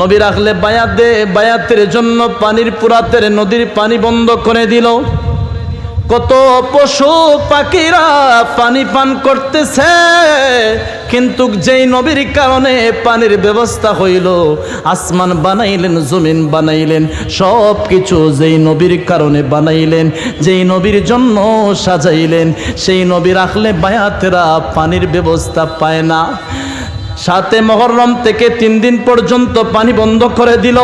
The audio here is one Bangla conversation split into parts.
নবী রাখলে বায়াত দে, বায়াতের জন্য পানির পুরাতের নদীর পানি বন্ধ করে দিল। কত পশু পাখিরা পানি পান করতেছে, কিন্তু যেই নবীর কারণে পানির ব্যবস্থা হইল, আসমান বানাইলেন, জমিন বানাইলেন সব কিছু যেই নবীর কারণে বানাইলেন, যেই নবীর জন্য সাজাইলেন, সেই নবী রাখলে বায়াতেরা পানির ব্যবস্থা পায় না। সাতে মহরম থেকে তিন দিন পর্যন্ত পানি বন্ধ করে দিল।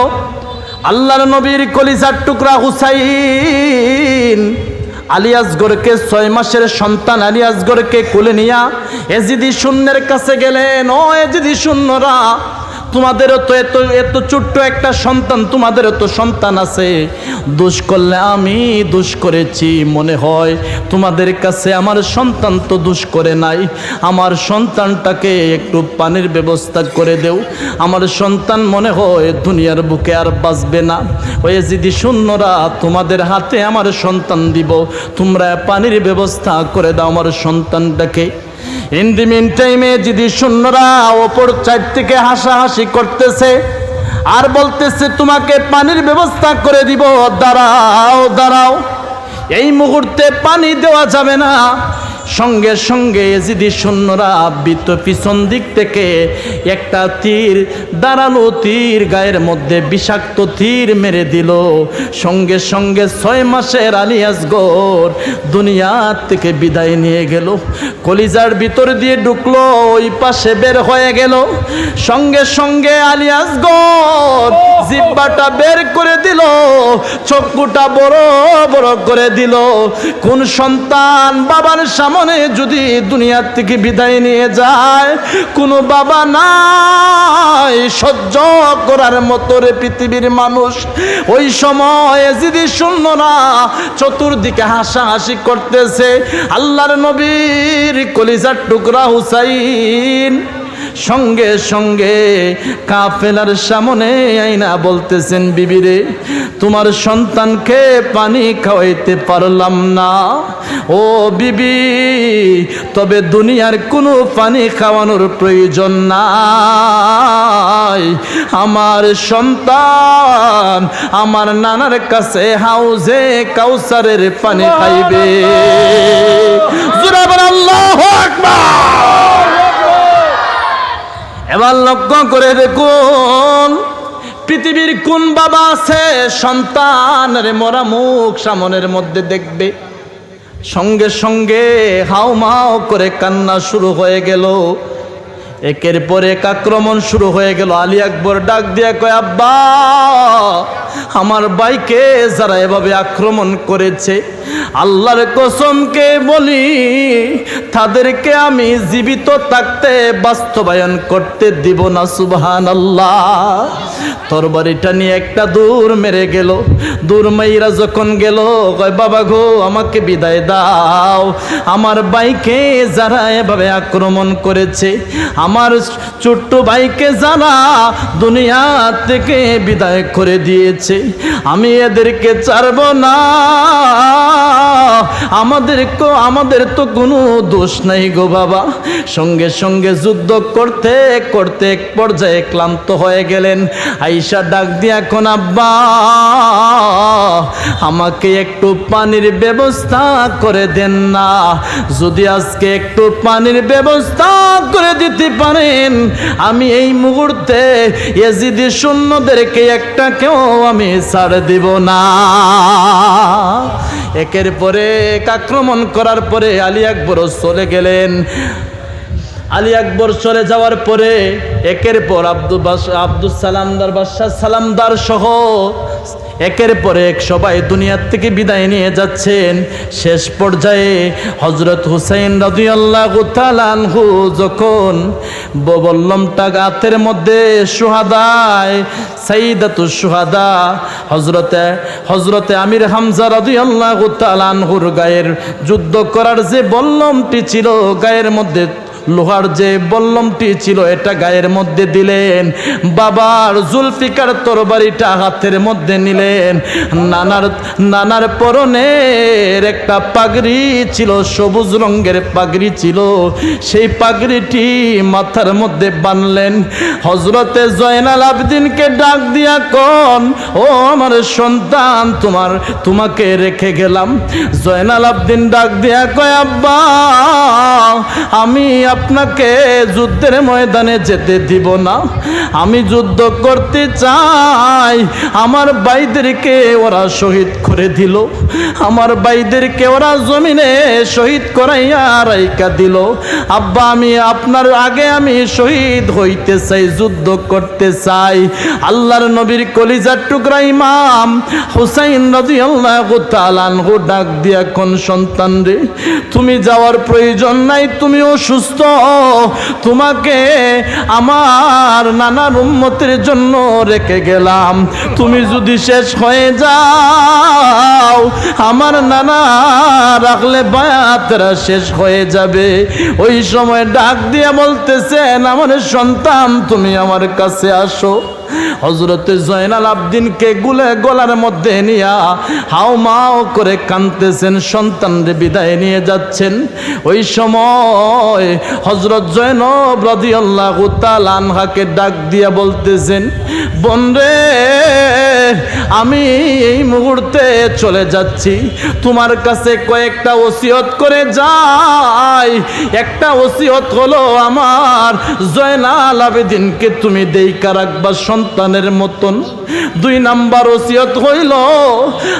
আল্লাহর নবীর কলিজার টুকরা হুসাইন আলিয়াসগরকে ছয় মাসের সন্তান আলিয়াসগরকে কুলে নিয়া এজিদি শূন্যের কাছে গেলেন। ও এজিদি শূন্যরা তোমাদেরও তো এত এত ছোট্ট একটা সন্তান, তোমাদেরও তো সন্তান আছে। দোষ করলে আমি দোষ করেছি, মনে হয় তোমাদের কাছে আমার সন্তান তো দোষ করে নাই। আমার সন্তানটাকে একটু পানির ব্যবস্থা করে দেও। আমার সন্তান মনে হয় দুনিয়ার বুকে আর বাঁচবে না। ওই যদি শূন্যরা তোমাদের হাতে আমার সন্তান দিব, তোমরা পানির ব্যবস্থা করে দাও আমার সন্তানটাকে। ইন দি মিন টাইমে যদি শূন্যরা ওপর চার থেকে হাসাহাসি করতেছে আর বলতেছে, তোমাকে পানির ব্যবস্থা করে দিব। দাঁড়াও দাঁড়াও। এই মুহূর্তে পানি দেওয়া যাবে না। সঙ্গে সঙ্গে যদি সৈন্যরা আবৃত পিছন দিক থেকে একটা তীর, দাঁড়াল তীর, গায়ের মধ্যে বিষাক্ত তীর মেরে দিল। সঙ্গে সঙ্গে ছয় মাসের আলিয়াসগর দুনিয়ার থেকে বিদায় নিয়ে গেল। কলিজার ভিতর দিয়ে ঢুকলো, ওই পাশে বের হয়ে গেল। সঙ্গে সঙ্গে আলিয়াসগর জিব্বাটা বের করে দিল, চক্ষুটা বড় বড় করে দিল। কোন সন্তান বাবার সামনে যদি দুনিয়ার থেকে বিদায় নিয়ে যায়, কোনো বাবা নাই সহ্য করার মতো রে পৃথিবীর মানুষ। ওই সময় যদি শূন্য না চতুর্দিকে হাসাহাসি করতেছে, আল্লাহর নবীর কলিজার টুকরা হুসাইন সঙ্গে সঙ্গে কাফেলার সামনে আইনা বলতেছেন বিবিরে তোমার সন্তানকে পানি খাওয়াইতে পারলাম না। ও বিবি তবে দুনিয়ার কোনো পানি খাওয়ানোর প্রয়োজন নাই। আমার সন্তান আমার নানার কাছে হাউজে কাউসারের পানি খাইবে। জুরাবার আল্লাহ আকবার! এবার লক্ষ্য করে দেখুন, পৃথিবীর কোন বাবা আছে সন্তানের মরা মুখ সামনের মধ্যে দেখবে? সঙ্গে সঙ্গে হাও মাও করে কান্না শুরু হয়ে গেল। একের পর এক আক্রমণ শুরু হয়ে গেল। আলী আকবর ডাক দিয়ে কয়, আব্বা, আমার বাইকে যারা এভাবে আক্রমণ করেছে, আল্লাহর কসমকে বলি, তাদেরকে আমি জীবিত থাকতে বাস্তবায়ন করতে দিব না সুবহান আল্লাহ তরবারিটা নিয়ে একটা দূর মেরে গেল, দূর মাইরা যখন গেল, কয়, বাবা গো, আমাকে বিদায় দাও। আমার বাইকে যারা এভাবে আক্রমণ করেছে, আমার ছোট্ট ভাইকে যারা দুনিয়া থেকে বিদায় করে দিয়েছে, আমি এদেরকে ছাড়ব না। আমাদের আমাদের তো কোনো দোষ নাই গো বাবা। সঙ্গে সঙ্গে যুদ্ধ করতে করতে এক পর্যায়ে ক্লান্ত হয়ে গেলেন। আইসা ডাক দিয়া এখন, আব্বা, আমাকে একটু পানির ব্যবস্থা করে দেন না। যদি আজকে একটু পানির ব্যবস্থা করে দিতে পারেন, আমি এই মুহূর্তে এজিদি শূন্যদেরকে একটা কেউ আমি ছাড় দিব না। একের পরে এক আক্রমণ করার পরে আলী আকবরও চলে গেলেন। আলী আকবর চলে যাওয়ার পরে একের পর আব্দুল আব্দুল সালামদার বাদশাহ সালামদার সহ একের পর এক সবাই দুনিয়ার থেকে বিদায় নিয়ে যাচ্ছেন। শেষ পর্যায়ে হজরত হুসাইন তালানহু যখন বল্লমটা গাতের মধ্যে সুহাদায় সাইদাতু সুহাদা হজরতে হজরতে আমির হামজা রাদিয়াল্লাহু তালানহুর গায়ের যুদ্ধ করার যে বল্লমটি ছিল, গায়ের মধ্যে লোহার যে বল্লমটি ছিল, এটা গায়ের মধ্যে দিলেন। বাবার জুলফিকার তরবারিটা হাতের মধ্যে নিলেন। নানার নানার পরনের একটা পাগড়ি ছিল, সবুজ রঙের পাগড়ি ছিল। সেই পাগড়িটি মাথার মধ্যে বানলেন হজরতে জয়নাল আবদিনকে ডাক দিয়া কন, ও আমার সন্তান, তোমার, তোমাকে রেখে গেলাম। জয়নাল আবদিন ডাক দিয়া কয়, আব্বা, আমি আপনাকে যুদ্ধের ময়দানে যেতে দিব না। আমি যুদ্ধ করতে চাই। আমার ভাইদেরকে ওরা শহীদ করে দিল। আমার ভাইদেরকে ওরা জমিনে শহীদ করাইয়া রাইকা দিল। আব্বা, আমি আপনার আগে আমি শহীদ হইতে চাই, যুদ্ধ করতে চাই। আল্লাহর নবীর কলিজার টুকরা ইমাম হুসাইন তাআলা আনহু ডাক দিয়া, কোন সন্তান রে? তুমি যাওয়ার প্রয়োজন নাই, তুমি অসুস্থ তোমাকে আমার নানার উন্মতির জন্য রেখে গেলাম। তুমি যদি শেষ হয়ে যাও, আমার নানা রাখলে বায়াতরা শেষ হয়ে যাবে। ওই সময় ডাক দিয়ে বলতেছেন, আমার সন্তান, তুমি আমার কাছে আসো। হজরতে জয়নাল আবদিনকে গুলে গলার মধ্যে নিয়া হাও মাও করে কানতেছেন সন্তানরে বিদায় নিয়ে যাচ্ছেন। ওই সময় হজরত জয়নব রাদিয়াল্লাহু তাআলা আনহাকে ডাক দিয়া বলতেছেন, বোন রে, আমি এই মুহূর্তে চলে যাচ্ছি। তোমার কাছে কয়েকটা ওসিয়ত করে যাই। একটা ওসিয়ত হলো আমার জয়নাল আবেদিনকে তুমি দেইকা রাখবা সন্তানের মতন। দুই নাম্বার ওসিয়ত হইল,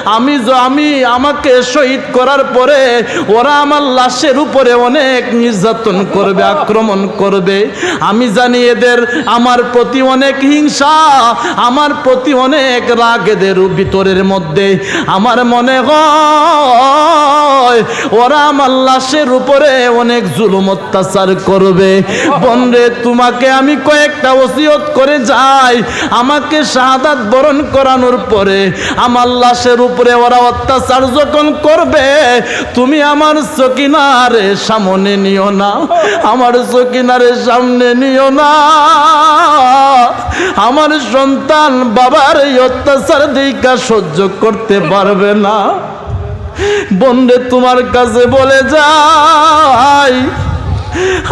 আমি য- আমি আমাকে শহীদ করার পরে ওরা আমার লাশের উপরে অনেক নির্যাতন করবে, আক্রমণ করবে। আমি জানি এদের আমার প্রতি অনেক হিংসা, আমার প্রতি অনেক রাগ এদের ভিতরের মধ্যে। আমার মনে হয় ওরা আমার লাশের উপরে অনেক জুলুম অত্যাচার করবে। বন্ধে, তোমাকে আমি কয়েকটা ওসিয়ত করে যাই। আমাকে শাহাদাত বরণ করানোর পরে আমার লাশের উপরে ওরা অত্যাচার যখন করবে, তুমি আমার সকিনারে সামনে নিও না। আমার সকিনারে সামনে নিও না। আমার সন্তান বাবার এই অত্যাচার দিকা সহ্য করতে পারবে না। বন্ধে তোমার কাছে বলে যাই।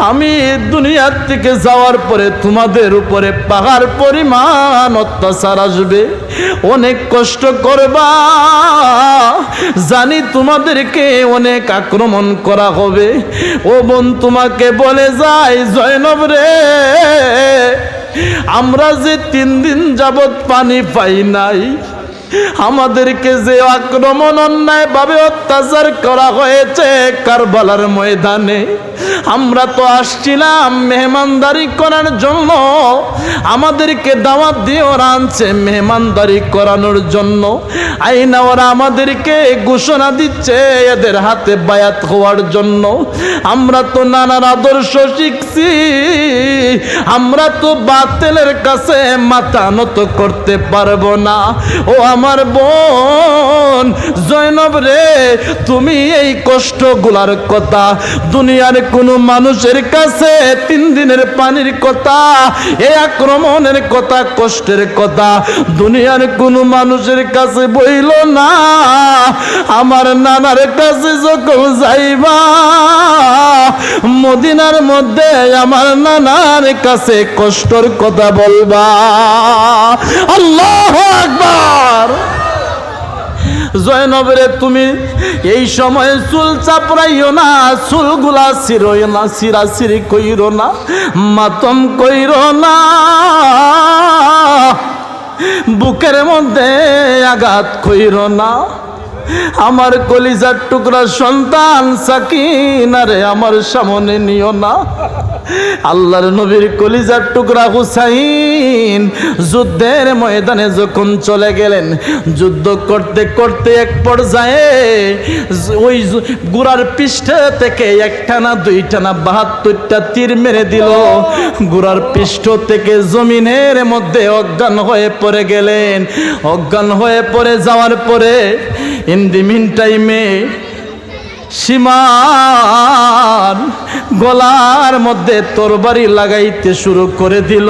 আমি দুনিয়ার থেকে যাওয়ার পরে তোমাদের উপরে পাহাড় পরিমাণ অত্যাচার আসবে, অনেক কষ্ট করবা। জানি তোমাদেরকে অনেক আক্রমণ করা হবে। ও বোন, তোমাকে বলে যাই, জয়নব রে। আমরা যে তিন দিন যাবৎ পানি পাই নাই আমাদেরকে যে আক্রমণ অন্যায় ভাবে অত্যাচার করা হয়েছে কারবালার ময়দানে, আমরা তো আসছিলাম মেহমানদারি করার জন্য। আমাদেরকে দাওয়াত দিয়ে ওরা আনছে মেহমানদারি করানোর জন্য। আইনা ওরা আমাদেরকে ঘোষণা দিচ্ছে এদের হাতে বায়াত হওয়ার জন্য। আমরা তো নানার আদর্শ শিখছি, আমরা তো বাতেলের কাছে মাথা নত করতে পারব না। ও আমার বোন। জয়নব রে, তুমি এই কষ্টগুলার কথা, দুনিয়ার কোনো মানুষের কাছে তিন দিনের পানির কথা, এই আক্রমণের কথা, কষ্টের কথা, দুনিয়ার কোনো মানুষের কাছে বইল না। আমার নানার কাছে যখন যাইবা, মদিনার মধ্যে আমার নানার কাছে কষ্টর কথা বলবা। আল্লাহ আকবার। জয়নবরে তুমি এই সময় চুল চাপড়াইও না, চুলগুলা চিরই না সিরা সিরি কইর না, মাতম কইর না। বুকের মধ্যে আঘাত কইর না। আমার কলিজার টুকরা সন্তান সাকিনারে আমার সামনে নিও না। আল্লাহর নবীর কলিজার টুকরা হুসাইন, যুদ্ধের ময়দানে যখন চলে গেলেন, যুদ্ধ করতে করতে এক পর্যায়ে ওই গুড়ার পৃষ্ঠ থেকে একটা না দুইটা না বাহাত্তরটা তীর মেরে দিল। গুড়ার পৃষ্ঠ থেকে জমিনের মধ্যে অজ্ঞান হয়ে পড়ে গেলেন। অজ্ঞান হয়ে পড়ে যাওয়ার পরে ইন দি মিন টাইমে সীমার গলার মধ্যে তরবারি লাগাইতে শুরু করে দিল।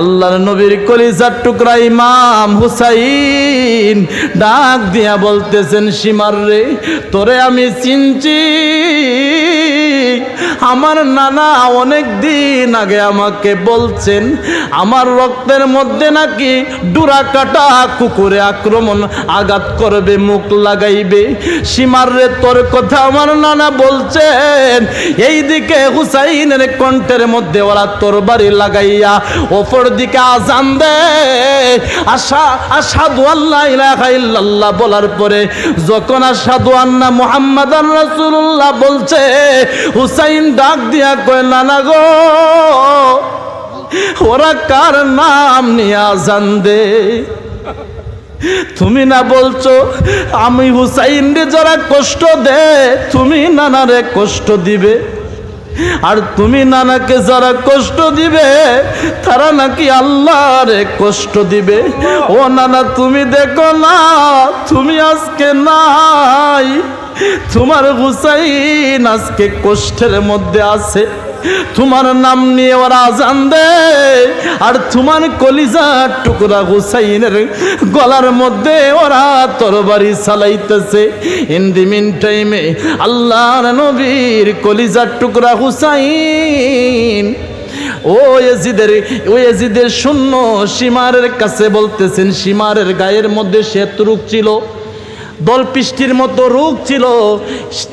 আল্লাহর নবীর কলিজার টুকরা ইমাম হুসাইন ডাক দিয়া বলতেছেন সীমার রে, তোরে আমি চিনছি। আমার নানা অনেক দিন আগে আমাকে বলছেন, আমার রক্তের মধ্যে নাকি ডুরা কাটা কুকুরে আক্রমণ আঘাত করবে, মুখ লাগাইবে। সীমার রে তোর কথা আমার নানা বলছেন এই দিকে হুসাইনের কণ্ঠের মধ্যে ওরা তোর বাড়ি লাগাইয়া ওপর দিকে আজান দে আশা আসাদু আল্লাহ ইলাহা ইল্লাল্লাহ বলার পরে যখন আসাদু আন্না মুহাম্মদ রাসূলুল্লাহ বলছে হুসাইন ডাক দিয়া কয়, নানা গো, ওরা কার নাম নিয়া জান দে তুমি না বলছো আমি হুসাইন রে যারা কষ্ট দে তুমি নানারে কষ্ট দিবে? আর তুমি নানাকে যারা কষ্ট দিবে তারা নাকি আল্লাহর কষ্ট দিবে। ও নানা তুমি দেখো না তুমি আজকে নাই। তোমার হুসাইন আজকে কষ্টের মধ্যে আছে। তোমার নাম নিয়ে ওরা আজান দে আর তোমার কলিজার টুকরা হুসাইনের গলার মধ্যে ওরা তরবারি চালাইতেছে। ইন দি মিন টাইমে আল্লাহর নবীর কলিজার টুকরা হুসাইন ও এজিদের ও এজিদের শূন্য সীমারের কাছে বলতেছেন, সীমারের গায়ের মধ্যে শ্বেতরূপ ছিল। দলপিষ্টির মতো রোগ ছিল।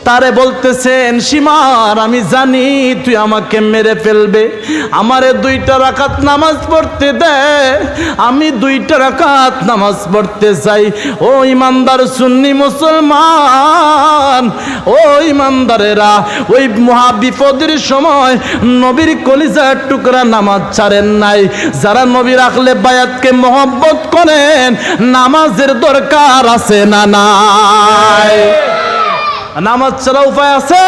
তারে বলতেছেন, সীমার, আমি জানি তুই আমাকে মেরে ফেলবে। আমারে দুইটা রাকাত নামাজ পড়তে দে। আমি দুইটা রাকাত নামাজ পড়তে চাই। ও ইমানদার সুন্নি মুসলমান, ও ইমানদারেরা, ওই মহা বিপদের সময় নবীর কলিজার টুকরা নামাজ ছাড়েন নাই। যারা নবী রাখলে বায়াতকে মহব্বত করেন, নামাজের দরকার আছে না না নাই। নামাজ ছাড়া উপায় আছে?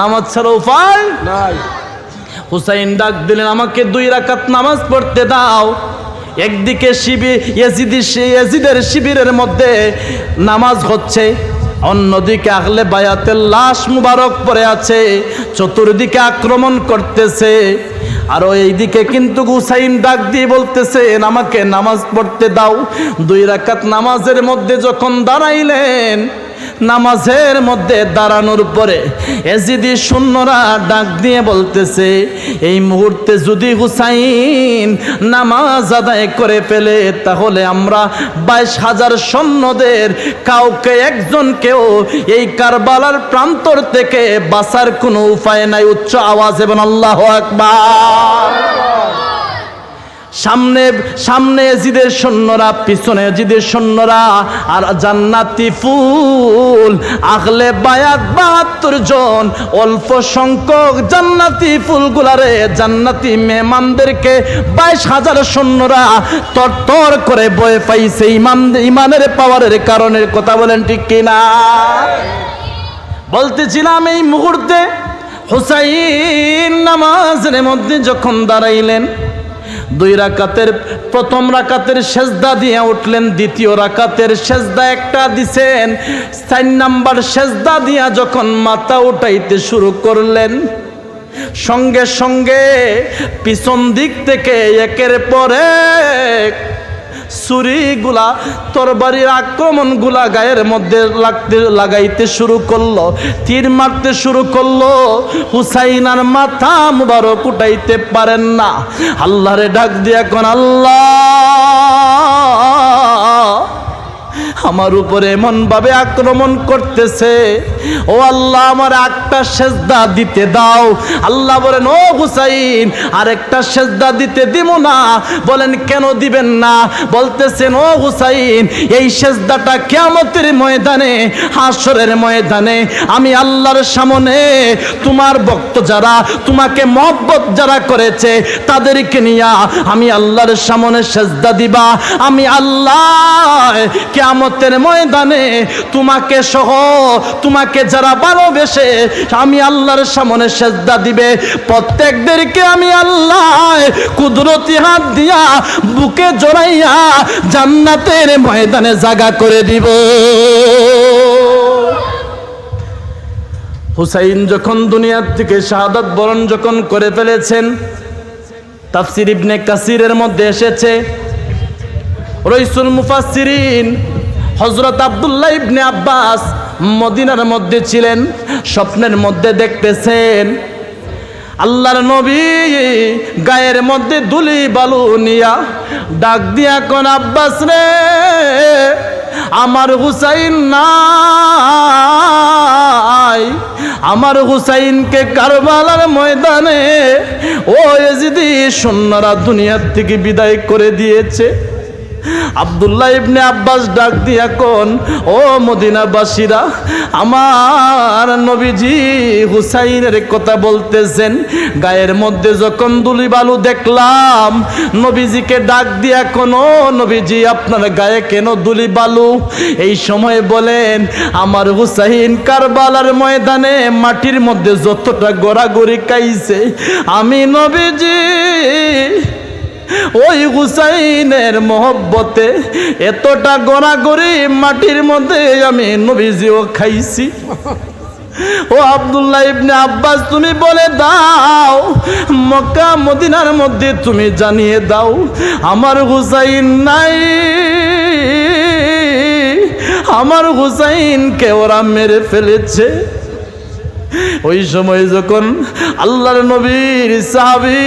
নামাজ ছাড়া উপায়? নাই। হুসাইন ডাক দিলেন আমাকে দুই রাকাত নামাজ পড়তে দাও। একদিকে শিবির ইয়াজিদের শিবিরের মধ্যে নামাজ হচ্ছে অন্যদিকে আগলে বায়াতের লাশ মুবারক পরে আছে, চতুর্দিকে আক্রমণ করতেছে। আরও এইদিকে কিন্তু হুসাইন ডাক দিয়ে বলতেছেন আমাকে নামাজ পড়তে দাও। দুই রাকাত নামাজের মধ্যে যখন দাঁড়াইলেন নামাজের মধ্যে দাঁড়ানোর পরে এজিদি শূন্যরা ডাক দিয়ে বলতেছে, এই মুহূর্তে যদি হুসাইন নামাজ আদায় করে ফেলে, তাহলে আমরা বাইশ হাজার সৈন্যদের কাউকে একজনকেও এই কারবালার প্রান্তর থেকে বাঁচার কোনো উপায় নাই। উচ্চ আওয়াজ এবং আল্লাহ আকবার। সামনে সামনে জিদের সৈন্যরা, পিছনে জিদের সৈন্যরা, আর জান্নাতি ফুল আগলে বায়াত বাহাত্তর জন, অল্প সংখ্যক জান্নাতি ফুলগুলারে জান্নাতি মেহমানদেরকে বাইশ হাজার সৈন্যরা তরতর করে বয়ে পাইছে। ইমান, ইমানের পাওয়ারের কারণের কথা বলেন ঠিক কিনা? বলতেছিলাম এই মুহূর্তে হুসাইন নামাজের মধ্যে যখন দাঁড়াইলেন দুই রাকাতের প্রথম রাকাতের সেজদা দিয়ে উঠলেন, দ্বিতীয় রাকাতের সেজদা একটা দিছেন। চার নাম্বার সেজদা দিয়া যখন মাথা উঠাইতে শুরু করলেন, সঙ্গে সঙ্গে পিছন দিক থেকে একের পরে ছুরিগুলা তরবারির আক্রমণগুলা গায়ের মধ্যে লাগতে, লাগাইতে শুরু করল, তীর মারতে শুরু করল। হুসাইনার মাথা মুবারক উঠাইতে পারেন না। আল্লাহরে ডাক দিয়া কোন, আল্লাহ! আমার উপরে এমন ভাবে আক্রমণ করতেছে। ও আল্লাহ, আমার একটা সেজদা দিতে দাও। আল্লাহ বলেন, ও হুসাইন আর একটা সেজদা দিতে দিব না। বলেন, কেন দিবেন না? বলতেছেন, ও হুসাইন, এই সেজদাটা কেমতের ময়দানে হাসরের ময়দানে, আমি আল্লাহর সামনে তোমার ভক্ত যারা, তোমাকে মহব্বত যারা করেছে, তাদেরকে নিয়া আমি আল্লাহর সামনে সেজদা দিবা। আমি আল্লাহ কেমতের ময়দানে তোমাকে সহ, তোমাকে যারা ভালোবেসে, আমি আল্লাহর সামনে সেজদা দিবে। প্রত্যেকদেরকে আমি আল্লাহ কুদরতি হাত দিয়া বুকে জড়াইয়া জান্নাতের ময়দানে জাগা করে দিব। হুসাইন যখন দুনিয়ার থেকে শাহাদাত বরণ যখন করে ফেলেছেন, তাফসির ইবনে কাসিরের মধ্যে এসেছে। রইসুল মুফাসসিরিন হজরত আব্দুল্লাহ ইবনে আব্বাস মদিনার মধ্যে ছিলেন, স্বপ্নের মধ্যে দেখতেছেন। আল্লাহর নবী গায়ের মধ্যে দুলি বালু নিয়া ডাক দিয়া কোন, আব্বাস রে, আমার হুসাইন নাই। আমার হুসাইনকে কারবালার ময়দানে ও এজিদি সন্ন্যরা দুনিয়ার থেকে বিদায় করে দিয়েছে। আব্দুল্লাহ ইবনে আব্বাস ডাক দিয়া কোন, ও মদিনাবাসীরা, আমার নবীজি হুসাইনের কথা বলতেছেন। গায়ের মধ্যে যখন দুলি বালু দেখলাম, নবীজিকে ডাক দিয়া কোন নবীজি, আপনার গায়ে কেন দুলি বালু? এই সময় বলেন, আমার হুসাইন কারবালার ময়দানে মাটির মধ্যে যতটা গড়াগড়ি কাইছে আমি নবীজি ওই হুসাইনের মহব্বতে এতটা গড়াগড়ি মাটির মধ্যে আমি নবীজিও খাইছি। ও আব্দুল্লাহ ইবনে আব্বাস, তুমি বলে দাও, মক্কা, মদিনার মধ্যে তুমি জানিয়ে দাও, আমার হুসাইন নাই। আমার হুসাইনকে ওরা মেরে ফেলেছে। ওই সময় যখন আল্লাহর নবীর সাহাবি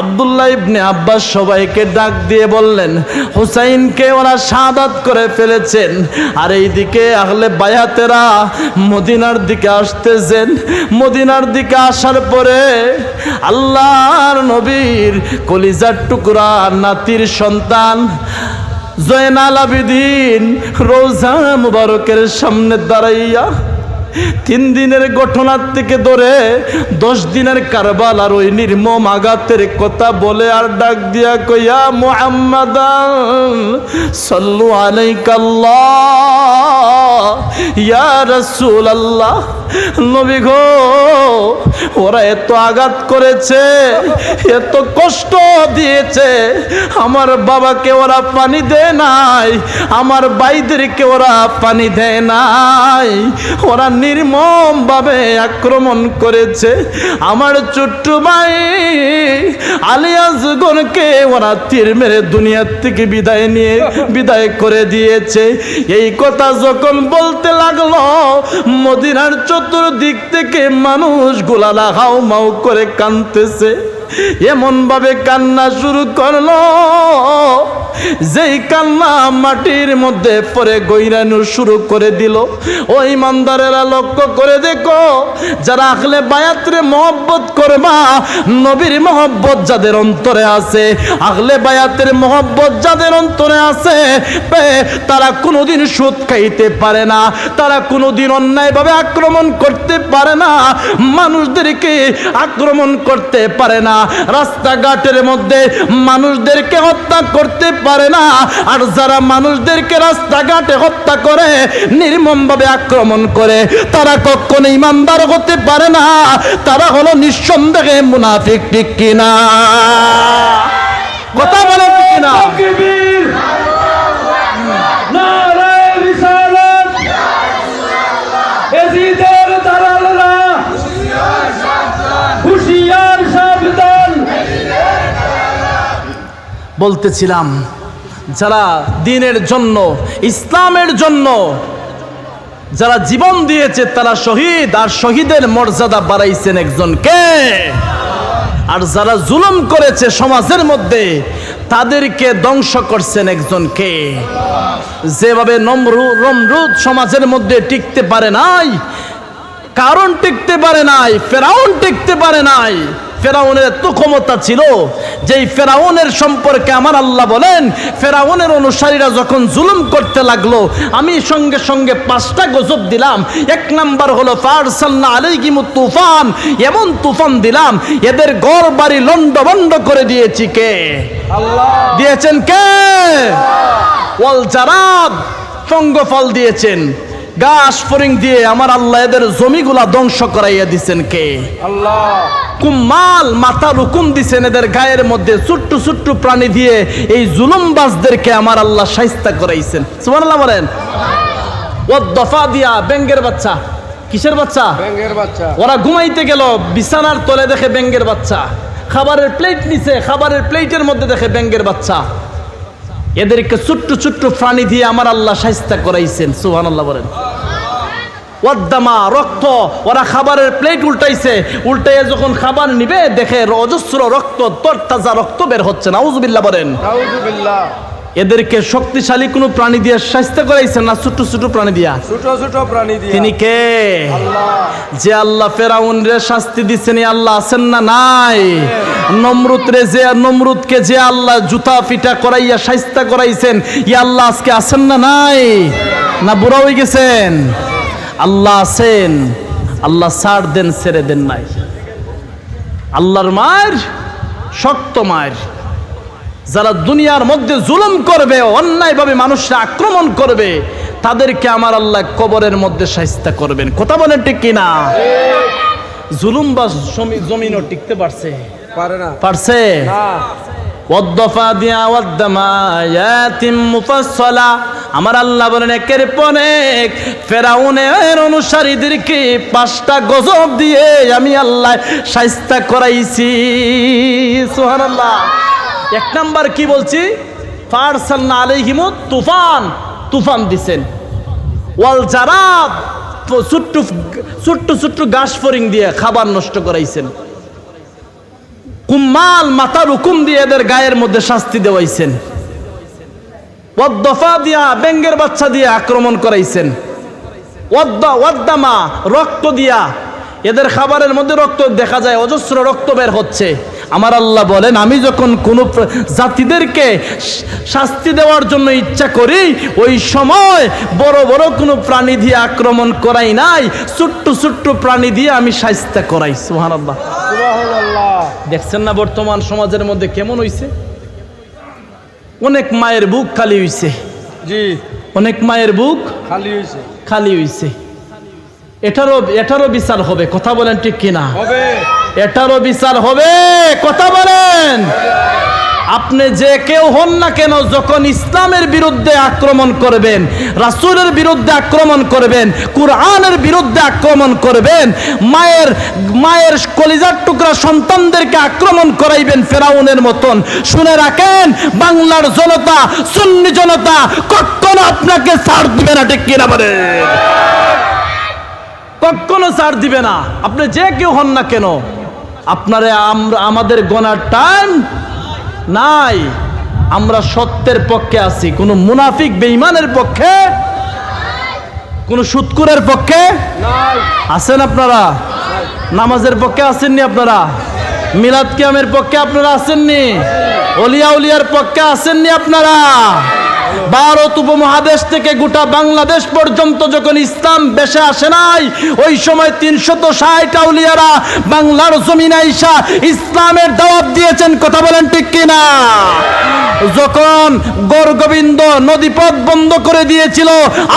আব্দুল্লাহ ইবনে আব্বাস সবাইকে ডাক দিয়ে বললেন, হুসাইনকে ওরা শাহাদাত করে ফেলেছেন। আর এইদিকে আহলে বায়াতেরা মদিনার দিকে আসতেছেন। মদিনার দিকে আসার পরে আল্লাহর নবীর কলিজার টুকরা নাতির সন্তান জয়নাল আবিদিন রোজা মুবারকের সামনে দাঁড়াইয়া তিন দিনের ঘটনার থেকে ধরে দশ দিনের কারবাল আর ওই নির্মম আঘাতের কথা বলে আর ডাক দিয়া কইয়া মোহাম্মদ সাল্লু আলাইকাল্লাহ, ইয়া রাসূল আল্লাহ নবী গো, ওরা এত আঘাত করেছে, এত কষ্ট দিয়েছে, আমার বাবাকে ওরা পানি দেয় নাই, আমার ভাইদেরকে ওরা পানি দেয় নাই, ওরা নির্মম ভাবে আক্রমণ করেছে। আমার ছোট্ট ভাই আলিয়াজগণকে ওরা তীর মেরে দুনিয়ার থেকে বিদায় নিয়ে, বিদায় করে দিয়েছে। এই কথা যখন বলতে লাগল, মদিনার চতুর্দিক থেকে মানুষ গোলালা হাউ মাউ করে কানতেছে এমন ভাবে কান্না শুরু করল, যেই কান্না মাটির মধ্যে পরে গৈরানো শুরু করে দিল। ওই ইমানদারেরা লক্ষ্য করে দেখো, যারা আখলে বায়াতরে মহব্বত করবা, নবীর মহব্বত যাদের অন্তরে আছে, আখলে বায়াতের মহব্বত যাদের অন্তরে আছে তারা কোনোদিন সুদ খাইতে পারে না, তারা কোনোদিন অন্যায়ভাবে আক্রমণ করতে পারে না, মানুষদেরকে আক্রমণ করতে পারে না। রাস্তাঘাটের মধ্যে মানুষদেরকে হত্যা করতে পারে না। আর যারা মানুষদেরকে রাস্তাঘাটে হত্যা করে, নির্মমভাবে আক্রমণ করে, তারা কখনো ইমানদার হতে পারে না। তারা হলো নিঃসন্দেহে মুনাফিক, ঠিক কিনা? কথা বলে কিনা? বলতেছিলাম, যারা দিনের জন্য, ইসলামের জন্য, যারা জীবন দিয়েছে, তারা শহীদ, আর শহীদের মর্যাদা বাড়াইছেন একজনকে। আর যারা জুলুম করেছে সমাজের মধ্যে, তাদেরকে ধ্বংস করছেন একজনকে। যেভাবে নম্রু, রমরুদ সমাজের মধ্যে টিকতে পারে নাই, কারণ টিকতে পারে নাই, ফেরাউন টিকতে পারে নাই ফেরাউনের এত ক্ষমতা ছিল যেই ফেরাউনের সম্পর্কে আমার আল্লাহ বলেন ফেরাউনের অনুসারীরা যখন জুলুম করতে লাগল আমি সঙ্গে সঙ্গে পাঁচটা গজব দিলাম। এক নাম্বার হলো ফারসাল্লা আলাইহিম তুফান এমন তুফান দিলাম এদের ঘর বাড়ি লন্ড বন্ড করে দিয়েছি কে? দিয়েছেন কে? ওয়াল জারাদ পঙ্গফল দিয়েছেন। গাছ ফরিং দিয়ে আমার আল্লাহ এদের জমিগুলা ধ্বংস করাইয়া দিছেন কে? আল্লাহ। কুম্মাল মাথা রুকুম দিছেন এদের গায়ের মধ্যে ছোট্ট ছোট্ট প্রাণী দিয়ে এই জুলুমবাজদেরকে আমার আল্লাহ সাইস্তা করাইছেন। সুবহানাল্লাহ বলেন। ও দফা দিয়া ব্যাঙ্গের বাচ্চা। কিসের বাচ্চা? ব্যাঙের বাচ্চা। ওরা ঘুমাইতে গেল বিছানার তলে দেখে ব্যাঙ্গের বাচ্চা। খাবারের প্লেট নিছে খাবারের প্লেটের মধ্যে দেখে ব্যাঙ্গের বাচ্চা। এদেরকে ছোট্ট ছোট্ট প্রাণী দিয়ে আমার আল্লাহ সাহিস্তা করাইছেন সুহান আল্লাহ বলেন। ওয়াদ্দামা রক্ত। ওরা খাবারের প্লেট উল্টাইছে। উল্টাইয়ে যখন খাবার নিবে দেখে অজস্র রক্ত তরতাজা রক্ত বের হচ্ছে। নাউজুবিল্লাহ বলেন। এদেরকে শক্তিশালী কোনো প্রাণী দিয়ে সাহিস্তা করাইছেন না ছোট্ট ছোট্ট প্রাণী দিয়া? ছোট ছোট প্রাণী দিয়ে। তিনি কে? আল্লাহ। যে আল্লাহ ফেরাউন রে শাস্তি দিচ্ছেন এই আল্লাহ আছেন না নাই? নমরুদ রে যে নমরুদকে যে আল্লাহ জুতা পিটা করাইয়া সাইস্তা করাইছেন ই আল্লাহ আজকে আছেন না নাই? না বুড়া হয়ে গেছেন? আল্লাহ আছেন আল্লাহ ছাড় দেন ছেড়ে দেন নাই। আল্লাহর মায়ের শক্ত মায়ের। যারা দুনিয়ার মধ্যে জুলুম করবে অন্যায়ভাবে মানুষরা আক্রমণ করবে তাদেরকে আমার আল্লাহ কবরের মধ্যে সাহিস্তা করবেন। কথা বলেন ঠিক কিনা জুলুম বা জমি- জমিনও টিকতে পারছে। পারে না। পারছে? না। ওয়াদ্দফাদিয়া ওয়াদ্দামায়াতিম মুফাসসালা। আমার আল্লাহ বলেন, একের পর এক ফেরাউনের অনুসারীদেরকে পাঁচটা গজব দিয়ে আমি আল্লাহ সাইস্তা করাইছি। সুবহানাল্লাহ। এক নাম্বার কি বলছি? ফারসালনা আলাইহিমু তুফান তুফান দিছেন। ওয়াল জারাব ছোট্ট ছোট্ট ছোট্ট গাছ ফরিং দিয়ে খাবার নষ্ট করাইছেন। কুম্মাল মাথার হুকুম দিয়ে এদের গায়ের মধ্যে শাস্তি দেওয়াইছেন। ওয়াদ্দফা দিয়া ব্যাঙ্গের বাচ্চা দিয়ে আক্রমণ করাইছেন। ওয়াদ্দা ওয়াদ্দামা রক্ত দিয়া। এদের খাবারের মধ্যে রক্ত দেখা যায় অজস্র রক্ত বের হচ্ছে। আমার আল্লাহ বলেন আমি যখন কোনো জাতিদেরকে শাস্তি দেওয়ার জন্য ইচ্ছা করি ওই সময় বড় বড় কোনো প্রাণী দিয়ে আক্রমণ করাই নাই ছোট্ট ছোট্ট প্রাণী দিয়ে আমি শাস্তা করাই সুহান আল্লাহ দেখছেন না বর্তমান সমাজের মধ্যে কেমন হইছে? অনেক মায়ের বুক খালি হইছে। জি। অনেক মায়ের বুক খালি হইছে। খালি হইছে। এটারও এটারও বিচার হবে কথা বলেন ঠিক কিনা? হবে। এটারও বিচার হবে কথা বলেন। আপনি যে কেউ হন না কেন, যখন ইসলামের বিরুদ্ধে আক্রমণ করবেন, রাসূলের বিরুদ্ধে আক্রমণ করবেন, কুরআনের বিরুদ্ধে আক্রমণ করবেন, মায়ের মায়ের কলিজার টুকরা সন্তানদেরকে আক্রমণ করাইবেন ফেরাউনের মতন, শুনে রাখেন, বাংলার জনতা, সুন্নি জনতা, কখনো আপনাকে ছাড় দিবে না, ঠিক কিনা বলেন? কখনো ছাড় দিবে না। আপনি যে কেউ হন না কেন, আপনারে আমরা আমাদের গোনার টান নাই। আমরা সত্যের পক্ষে আছি। কোন মুনাফিক বেঈমানের পক্ষে? কোনো সুৎকুরের পক্ষে? আছেন আপনারা? নামাজের পক্ষে আসেননি আপনারা? মিলাদ কিয়ামের পক্ষে আপনারা আসেননি অলিয়া উলিয়ার পক্ষে আসেননি আপনারা? ভারত উপমহাদেশ থেকে গোটা বাংলাদেশ পর্যন্ত যখন ইসলাম বেশে আসে নাই, ওই সময় তিনশত ষাট আউলিয়ারা বাংলার জমিন আইসা ইসলামের দাওয়াত দিয়েছেন। কথা বলেন ঠিক কিনা? যখন গৌরগোবিন্দ নদীপথ বন্ধ করে দিয়েছিল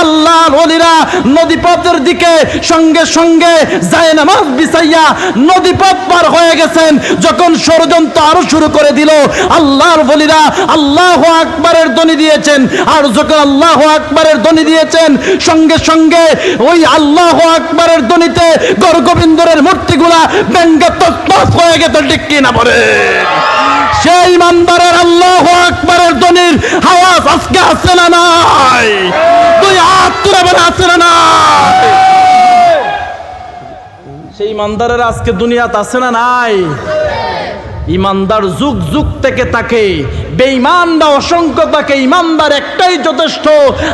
আল্লাহ অলিরা নদীপথের দিকে সঙ্গে সঙ্গে যায় নামাজ বিছাইয়া নদীপথ পার হয়ে গেছেন। যখন ষড়যন্ত্র আরও শুরু করে দিল, আল্লাহর বলিরা আল্লাহ আকবরের ধ্বনি দিয়েছেন। আর যখন আল্লাহ আকবরের ধ্বনি দিয়েছেন, সঙ্গে সঙ্গে ওই আল্লাহ আকবরের ধ্বনিতে গৌরগোবিন্দরের মূর্তিগুলা ব্যঙ্গে তৎপস হয়ে গেছে, ঠিক কিনা বলে সেই ইমানদারের আল্লাহ আকবরের ধ্বনির হাওয়াজ আজকে আছে না নাই? তুই হাত তুলে বলে আছে না সেই ইমানদারের আজকে দুনিয়াত আছে না নাই? ইমানদার যুগ যুগ থেকে তাকে, বেঈমানরা, অসংখ্য তাকে, ইমানদার একটাই যথেষ্ট।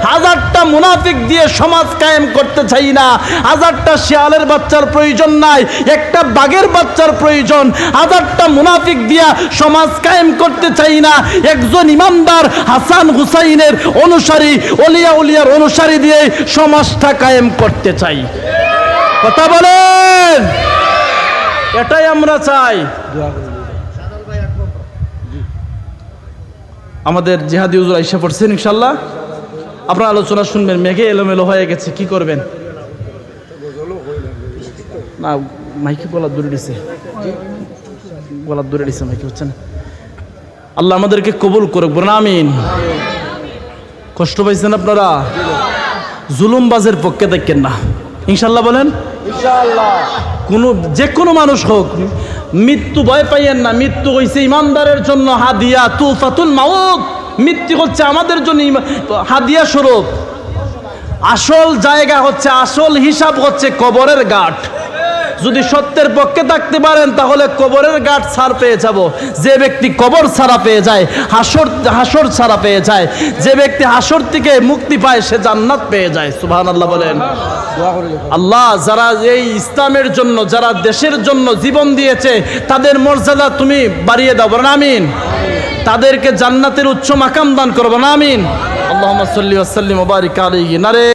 হাজারটা মুনাফিক দিয়ে সমাজ কায়েম করতে চাই না। হাজারটা শিয়ালের বাচ্চার প্রয়োজন নাই, একটা বাঘের বাচ্চার প্রয়োজন। হাজারটা মুনাফিক দিয়া সমাজ কায়েম করতে চাই না। একজন ইমানদার হাসান হুসাইনের অনুসারী, অলিয়া উলিয়ার অনুসারী দিয়ে সমাজটা কায়েম করতে চাই। কথা বলেন! এটাই আমরা চাই। আমাদের জিহাদি উজুর আইসা পড়ছেন ইনশাল্লাহ আপনার আলোচনা শুনবেন মেঘে এলোমেলো হয়ে গেছে কি করবেন? না মাইকে গলার দূরে দিছে। গলার দূরে দিছে মাইকে হচ্ছে না আল্লাহ আমাদেরকে কবুল করুক বলুন আমিন। কষ্ট পাইছেন আপনারা? জুলুমবাজের পক্ষে দেখেন না। ইনশাল্লাহ বলেন? ইনশাআল্লাহ। কোনো যে কোনো মানুষ হোক মৃত্যু ভয় পাইয়েন না, মৃত্যু হইছে ইমানদারের জন্য হাদিয়া তুফাতুল মাউত। মৃত্যু হচ্ছে আমাদের জন্য হাদিয়া স্বরূপ। আসল জায়গা হচ্ছে, আসল হিসাব হচ্ছে কবরের গাঠ। যদি সত্যের পক্ষে থাকতে পারেন, তাহলে কবরের গাঠ ছাড় পেয়ে যাব। যে ব্যক্তি কবর ছাড়া পেয়ে যায়, হাসর হাসর ছাড়া পেয়ে যায়, যে ব্যক্তি হাসর থেকে মুক্তি পায়, সে জান্নাত পেয়ে যায়। সুবহান আল্লাহ বলেন। আল্লাহ, যারা এই ইসলামের জন্য, যারা দেশের জন্য জীবন দিয়েছে, তাদের মর্যাদা তুমি বাড়িয়ে দাও। বলেন, আমিন। তাদেরকে জান্নাতের উচ্চ মাকাম দান করব না আমিন। আল্লাহ সাল্লি ওয়াসাল্লিম ওবারিক আলাইহি। নারে